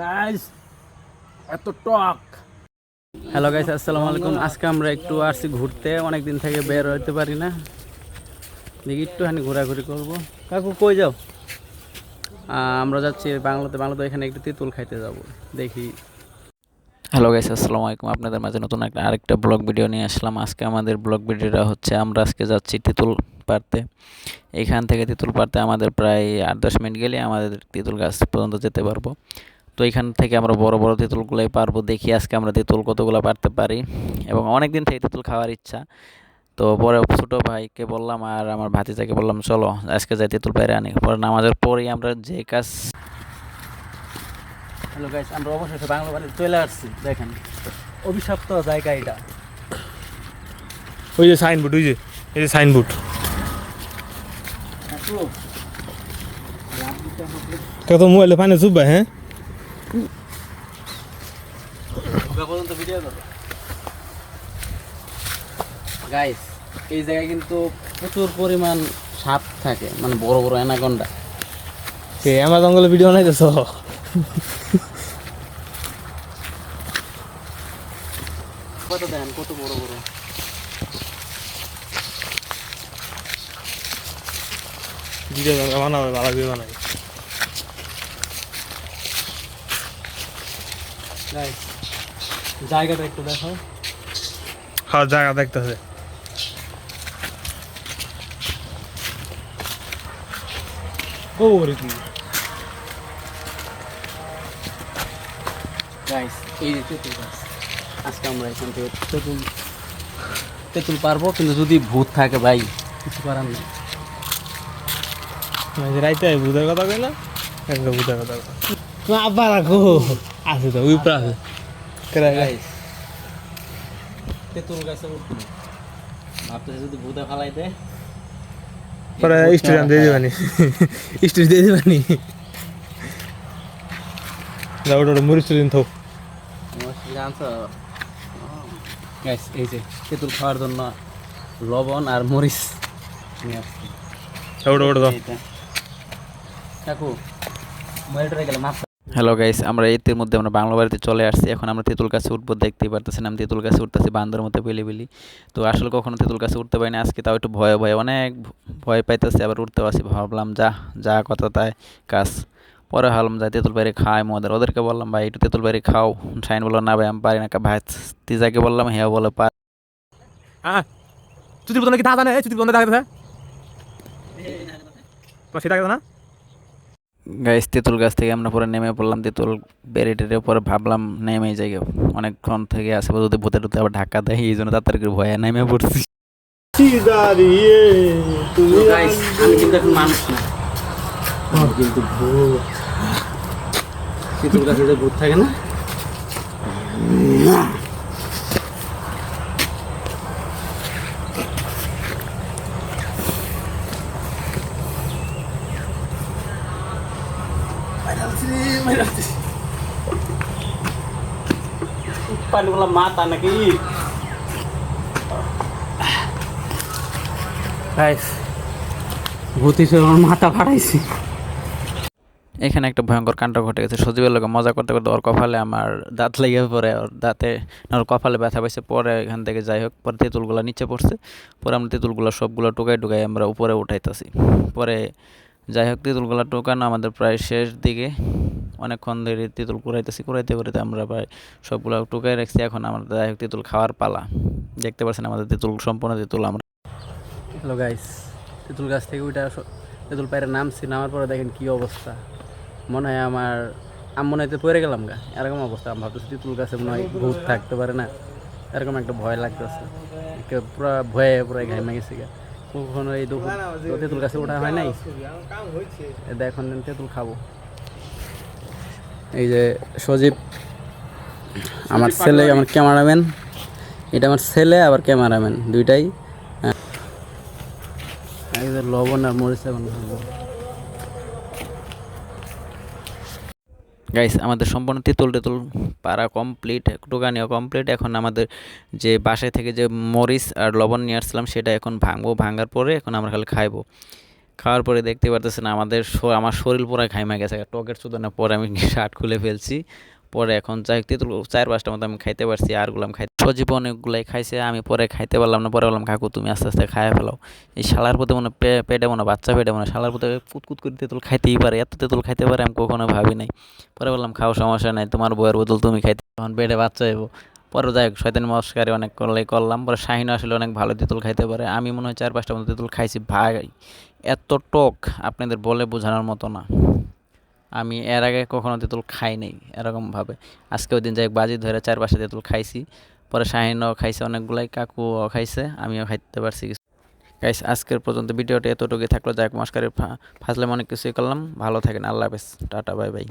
Guys এত টক। Hello guys আসসালামু আলাইকুম। আজকে আমরা একটু আসছি ঘুরতে। অনেক দিন থেকে বের হইতে পারি না। দেখি একটুখানি ঘোরাঘুরি করব। কাকু কই যাও? আমরা যাচ্ছি বাংলাতে। বাংলাতে এখানে একটু তেঁতুল খাইতে যাব। দেখি। হ্যালো গাইস আসসালামু আলাইকুম। আপনাদের মাঝে নতুন একটা আরেকটা ব্লগ ভিডিও নিয়ে আসলাম। আজকে আমাদের ব্লগ ভিডিওটা হচ্ছে আমরা আজকে যাচ্ছি তেঁতুল পারতে এখান থেকে তেঁতুল পারতে আমাদের প্রায় আট দশ মিনিট গেলে আমাদের তেঁতুল গাছ পর্যন্ত যেতে পারব। তো এখান থেকে আমরা বড় বড় তেঁতুলগুলোই পারব। দেখি আজকে আমরা তেঁতুল কতগুলো পারতে পারি। এবং অনেক দিন থেকে তেঁতুল খাওয়ার ইচ্ছা। তো পরে ছোটো ভাইকে বললাম আর আমার ভাতিজাকে বললাম চলো আজকে যাই তেঁতুল পাইরে আনি। পরে নামাজের পরেই আমরা যে কাজ হ্যালো গাইস আমরা অবশেষে বাংলা বাড়িতে চলে আসছি। দেখেন অভিশপ্ত জায়গা এটা। ওই যে সাইনবোর্ড ওই যে এই যে সাইনবোর্ড কাকু, কত মোবাইলে পানি চুপবা হ্যাঁ ঢোকা পর্যন্ত ভিডিও করো। গাইস এই জায়গায় কিন্তু প্রচুর পরিমাণ সাপ থাকে মানে বড় বড় অ্যানাকন্ডা। কে আমার জঙ্গলে ভিডিও বানাইতেছ? কত দেন? কত বড় বড়? ভিডিও বানাবে ভালো ভিডিও বানাই গাইস জায়গাটা একটু দেখো হ্যাঁ জায়গা দেখতেছে। ও করে কি গাইস এই যে তেঁতুল গাছ। আজকে আমরা এখান থেকে তেঁতুল তেঁতুল পারব কিন্তু যদি ভূত থাকে ভাই কিছু করার নেই। রাইতে ভূতের কথা কই না একটা ভূতের কথা আবার রাখো। আছে তো উপরে আছে। তেঁতুল গাছে উঠবো। ভাবতেছে যদি ভূতে ফালাই দেয় পরে স্টুডেন্ট দিয়ে দিবানি। স্টুডেন্ট দিয়ে দিবানি। যাও ওটা মরিচ দিন থাক এই যে তেঁতুল খাওয়ার জন্য লবণ আর মরিচ নিয়ে আসছি। ওটা ওটা দাও। কাকু মরিচটা গেলে মাছ হ্যালো গাইস আমরা এর মধ্যে আমরা বাংলা বাড়িতে চলে আসছি। এখন আমরা তেঁতুল গাছে উঠবো দেখতেই পারতেছেন আমি তেঁতুল গাছে উঠতেছি বান্দর মতো পেলি পেলি তো আসলে কখনো তেঁতুল গাছে উঠতে পারিনি আজকে তাও একটু ভয়ে ভয়ে অনেক ভয় পাইতেছে আবার উঠতে পারছি ভাবলাম যা যা কথা তাই কাজ। পরে ভাবলাম যাই তেঁতুল বাড়ি খায় ওদের ওদেরকে বললাম ভাই একটু তেঁতুল বাড়ি খাও। সাইন বলল না ভাই আমি পারি না। ভাই তিজাকে বললাম হ্যাঁ বলে পার হ্যাঁ চুতির বোতলে কি দাদা নেই? চুতির বোতলে দাদা সেটা না? গাইস, তেঁতুল গাছ থেকে আমরা পরে নেমে পড়লাম, তেঁতুল বেড়ে টেরে পরে ভাবলাম নেমে যাই অনেকক্ষণ থেকে আসে যদি ভূতে টুতে আবার ঢাকা দেয়, এই জন্য তাড়াতাড়ি ভয়ে নেমে পড়ছি। কিন্তু এখন মানুষ ভূত। থাকে না। পানিগুলো মাথা নাকি? মাথা এখানে একটা ভয়ঙ্কর কাণ্ড ঘটে গেছে। সজীবের লোকে মজা করতে করতে ওর কপালে আমার দাঁত লেগে পড়ে ওর দাঁতে ওর কপালে ব্যথা পাইছে। পরে এখান থেকে যাই হোক পরে তেঁতুলগুলো নিচে পড়ছে। পরে আমরা তেঁতুলগুলো সবগুলো টুকাই টুকাই আমরা উপরে উঠাইতেছি। পরে যাই হোক তেঁতুলগুলো টোকানো আমাদের প্রায় শেষ দিকে। অনেকক্ষণ ধরে তেঁতুল কুড়াইতেছি, কুড়াইতে কুড়াইতে আমরা প্রায় সবগুলো টুকাই রাখছি। এখন আমাদের যাই হোক তেঁতুল খাওয়ার পালা। দেখতে পাচ্ছেন আমাদের তেঁতুল, সম্পূর্ণ তেঁতুল আমরা। হ্যালো গাইস, তেঁতুল গাছ থেকে ওইটা তেঁতুল পায়ের নামছি, নামার পরে দেখেন কি অবস্থা। মনে হয় আমার আমি মনে হয়তো পড়ে গেলাম গা। এরকম অবস্থা। আমি ভাবতেছি তেঁতুল গাছে মনে হয় ভূত থাকতে পারে না। এরকম একটা ভয় লাগতেছে। পুরো ভয়ে পুরো ঘামে গেছে গা। কখনো এই দুপুর তেঁতুল গাছে ওঠা হয় নাই। দেখুন, তেঁতুল খাব। এই যে সজীব আমার ছেলে আমার ক্যামেরাম্যান। এটা আমার ছেলে আবার ক্যামেরাম্যান দুইটাই। এই লবণ আর মরিচ এখন। গাইস আমাদের সম্পূর্ণ তেঁতুল টেতুল পাড়া কমপ্লিট টোকানিও কমপ্লিট এখন আমাদের যে বাসায় থেকে যে মরিচ আর লবণ নিয়ে আসছিলাম সেটা এখন ভাঙবো ভাঙার পরে এখন আমরা খালি খাইবো। খাওয়ার পরে দেখতে পারতেছেন আমাদের আমার শরীর পুরো ঘাইমা গেছে। টকের চুদনের পরে আমি শার্ট খুলে ফেলছি। পরে এখন চাই তেঁতুল চার পাঁচটা মতো আমি খাইতে পারছি, আর গুলাম খাই সজীব অনেকগুলাই খাইছে, আমি পরে খাইতে পারলাম না। পরে বললাম, কাকু, তুমি আস্তে আস্তে খাইয়া ফেলাও। এই শালার প্রতি মনে পেটে মনে, বাচ্চা পেটে মনে, শালার প্রতি কুতকুত করে তেঁতুল খাইতেই পারে। এত তেঁতুল খাইতে পারে আমি কখনো ভাবি নাই। পরে বললাম, খাও, সমস্যা নাই, তোমার বইয়ের বোতল তুমি খাইতে তখন পেটে বাচ্চা এবো পরে যাই হোক, শয়তানি মস্কারি অনেক করলে করলাম। পরে শাহিন আসলে অনেক ভালো তেঁতুল খাইতে পারে। আমি মনে হয় চার পাঁচটা মতো তেঁতুল খাইছি। ভাই, এত টক আপনাদের বলে বোঝানোর মতো না। আমি এর আগে কখনো তেঁতুল খাই নাই এরকমভাবে। আজকে ওই দিন যাই বাজি ধরে চার পাঁচটা তেঁতুল খাইছি। পরে শাহিনও খাইছে অনেকগুলাই, কাকুও খাইছে, আমিও খাইতে পারছি কিছু। গাইস আজকের পর্যন্ত ভিডিওটা এতটুকুই থাকল। যাক মস্কারের ফাজলাম অনেক কিছুই করলাম। ভালো থাকেন, আল্লাহ হাফেজ। Tata, bye bye.